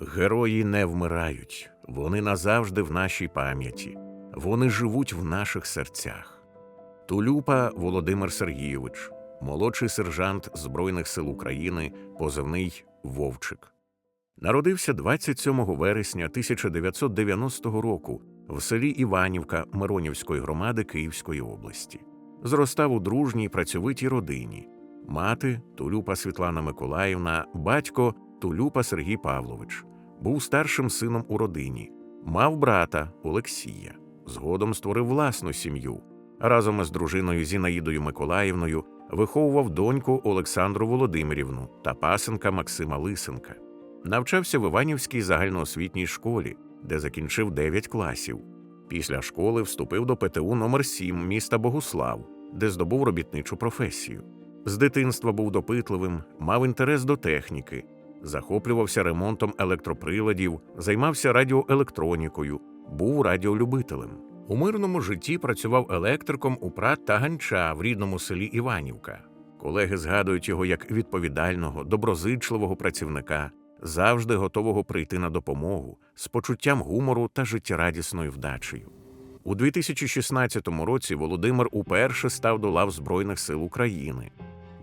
Герої не вмирають, вони назавжди в нашій пам'яті, вони живуть в наших серцях. Тулюпа Володимир Сергійович, молодший сержант Збройних сил України, позивний Вовчик. Народився 27 вересня 1990 року в селі Іванівка Миронівської громади Київської області. Зростав у дружній працьовитій родині. Мати Тулюпа Світлана Миколаївна, батько Тулюпа Сергій Павлович. Був старшим сином у родині, мав брата Олексія. Згодом створив власну сім'ю. Разом із дружиною Зінаїдою Миколаївною виховував доньку Олександру Володимирівну та пасенка Максима Лисенка. Навчався в Іванівській загальноосвітній школі, де закінчив 9 класів. Після школи вступив до ПТУ номер 7 міста Богуслав, де здобув робітничу професію. З дитинства був допитливим, мав інтерес до техніки, захоплювався ремонтом електроприладів, займався радіоелектронікою, був радіолюбителем. У мирному житті працював електриком у прат та ганча в рідному селі Іванівка. Колеги згадують його як відповідального, доброзичливого працівника, завжди готового прийти на допомогу, з почуттям гумору та життєрадісною вдачею. У 2016 році Володимир уперше став до лав Збройних сил України,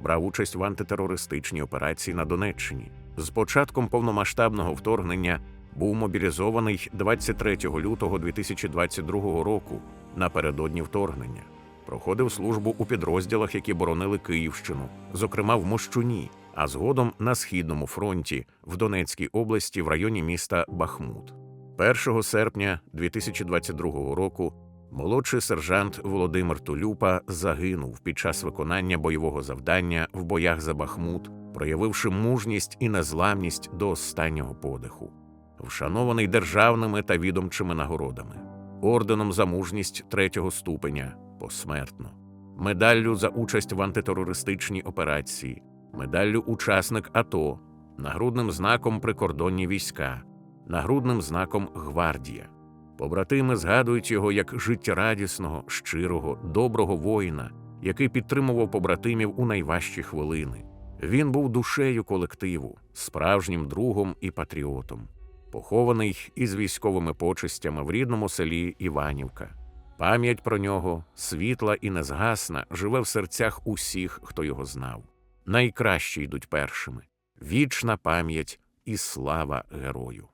брав участь в антитерористичній операції на Донеччині. З початком повномасштабного вторгнення був мобілізований 23 лютого 2022 року напередодні вторгнення. Проходив службу у підрозділах, які боронили Київщину, зокрема в Мощуні, а згодом на східному фронті в Донецькій області в районі міста Бахмут. 1 серпня 2022 року молодший сержант Володимир Тулюпа загинув під час виконання бойового завдання в боях за Бахмут, проявивши мужність і незламність до останнього подиху, вшанований державними та відомчими нагородами, орденом за мужність третього ступеня посмертно, медаллю за участь в антитерористичній операції, медаллю учасник АТО, нагрудним знаком прикордонні війська, нагрудним знаком Гвардія. Побратими згадують його як життєрадісного, щирого, доброго воїна, який підтримував побратимів у найважчі хвилини. Він був душею колективу, справжнім другом і патріотом, похований із військовими почестями в рідному селі Іванівка. Пам'ять про нього, світла і незгасна, живе в серцях усіх, хто його знав. Найкращі йдуть першими. Вічна пам'ять і слава герою.